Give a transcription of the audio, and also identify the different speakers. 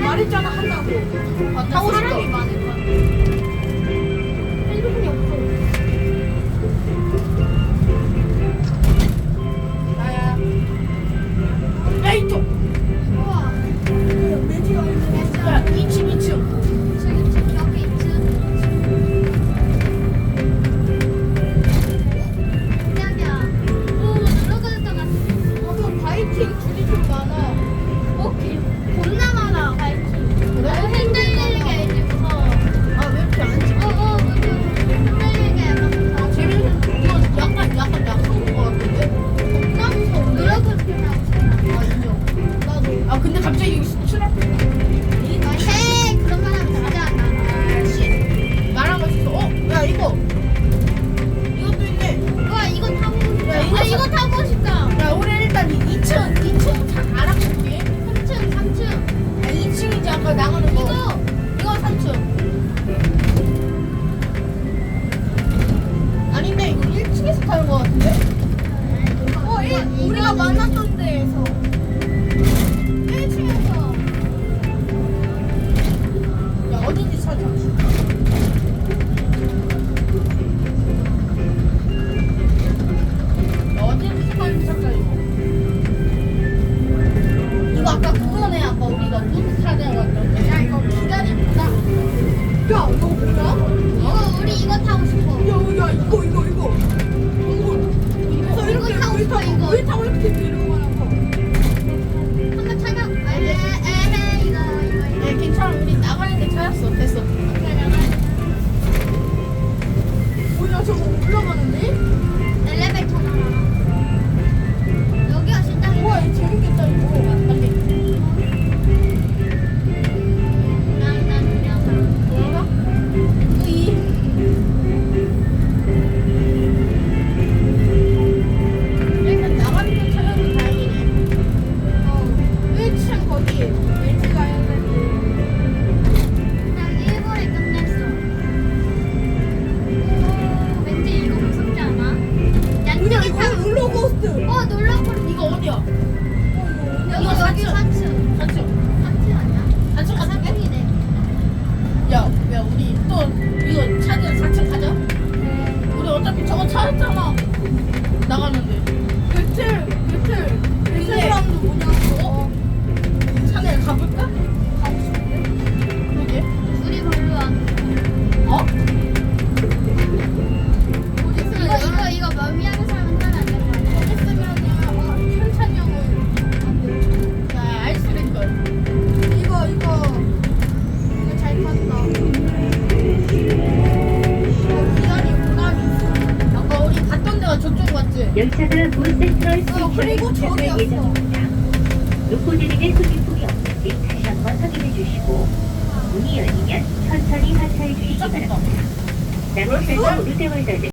Speaker 1: 말했잖아 한다고.
Speaker 2: 아,
Speaker 1: 타고 싶다.
Speaker 2: 사람이 많으니까. 핸드폰이 없어.
Speaker 1: 나야.
Speaker 2: 에이 또. 아
Speaker 1: 근데 갑자기 이거 수출할 어
Speaker 2: 놀라버린
Speaker 1: 이거 어디야?
Speaker 2: 어, 이거
Speaker 1: 어디야? 이거
Speaker 2: 4층
Speaker 1: 사층.
Speaker 2: 사층. 아니야?
Speaker 1: 사층
Speaker 2: 아,
Speaker 1: 같은데?
Speaker 2: 사층이네.
Speaker 1: 야, 야 우리 또 이거 차는 4층 가자. 우리 어차피 저거 차 했잖아.
Speaker 3: 열차가 문센트럴
Speaker 1: 스테이션을
Speaker 3: 도착할 예정입니다. 놓고 드리는 소진폭이 없는지 다시 한번 확인해 주시고 문이 열리면 천천히 하차해 주시기 바랍니다. 남은
Speaker 1: 차선
Speaker 3: 우대월자들